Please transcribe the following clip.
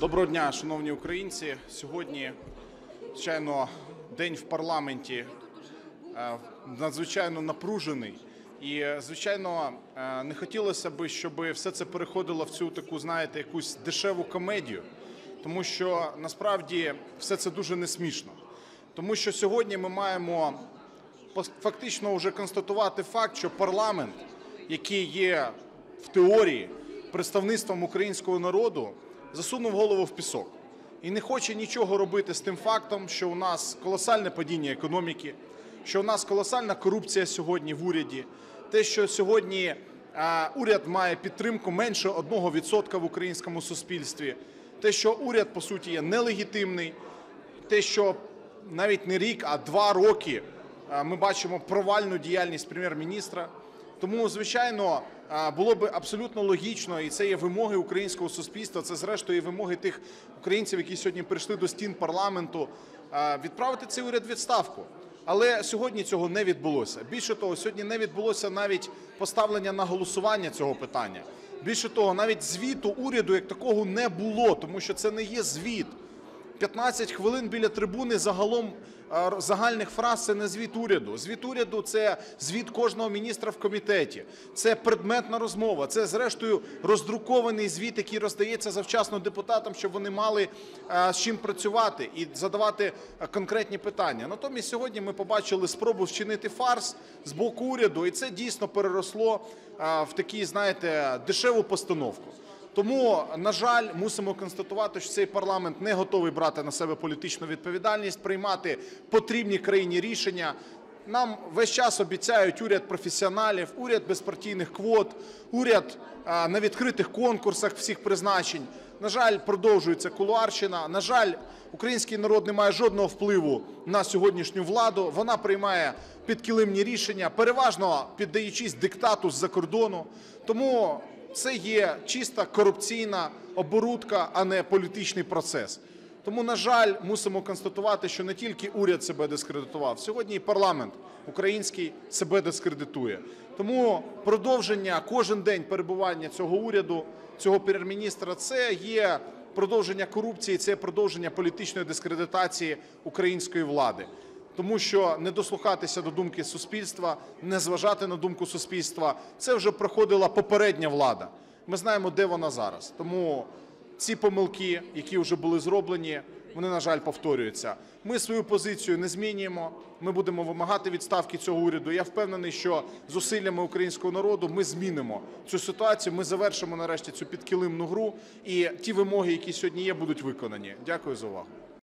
Доброго дня, шановні українці. Сьогодні, звичайно, день в парламенті е, надзвичайно напружений. І, звичайно, е, не хотілося б, щоб все це переходило в цю таку, знаєте, якусь дешеву комедію, тому що насправді все це дуже несмішно. Тому що сьогодні ми маємо фактично вже констатувати факт, що парламент, який є в теорії представництвом українського народу, засунув голову в пісок і не хоче нічого робити з тим фактом, що у нас колосальне падіння економіки, що у нас колосальна корупція сьогодні в уряді, те, що сьогодні уряд має підтримку менше 1% в українському суспільстві, те, що уряд по суті є нелегітимний, те, що навіть не рік, а два роки ми бачимо провальну діяльність прем'єр-міністра. Тому, звичайно, було б абсолютно логічно, і це є вимоги українського суспільства. Це зрештою вимоги тих українців, які сьогодні прийшли до стін парламенту, відправити цей уряд відставку. Але сьогодні цього не відбулося. Більше того, сьогодні не відбулося навіть поставлення на голосування цього питання. Більше того, навіть звіту уряду як такого не було, тому що це не є звіт. 15 хвилин біля трибуни загалом е, загальних фраз це не звіт уряду. Звіт уряду це звіт кожного міністра в комітеті. Це предметна розмова. Це зрештою роздрукований звіт, який роздається завчасно депутатам, щоб вони мали е, з чим працювати і задавати е, конкретні питання. Натомість сьогодні ми побачили спробу вчинити фарс з боку уряду, і це дійсно переросло е, в такі, знаєте, дешеву постановку. Тому, на жаль, мусимо констатувати, що цей парламент не готовий брати на себе політичну відповідальність, приймати потрібні країні рішення. Нам весь час обіцяють уряд професіоналів, уряд безпартійних квот, уряд на відкритих конкурсах всіх призначень. На жаль, продовжується кулуарщина. На жаль, український народ не має жодного впливу на сьогоднішню владу. Вона приймає підкилимні рішення, переважно піддаючись диктату з-за кордону. Тому це є чиста корупційна оборудка, а не політичний процес. Тому, на жаль, мусимо констатувати, що не тільки уряд себе дискредитував, сьогодні і парламент український себе дискредитує. Тому продовження кожен день перебування цього уряду, цього прем'єр-міністра, це є продовження корупції, це продовження політичної дискредитації української влади тому що не дослухатися до думки суспільства, не зважати на думку суспільства це вже проходила попередня влада. Ми знаємо, де вона зараз. Тому ці помилки, які вже були зроблені, вони на жаль повторюються. Ми свою позицію не змінюємо. Ми будемо вимагати відставки цього уряду. Я впевнений, що зусиллями українського народу ми змінимо цю ситуацію. Ми завершимо нарешті цю підкилимну гру, і ті вимоги, які сьогодні є, будуть виконані. Дякую за увагу.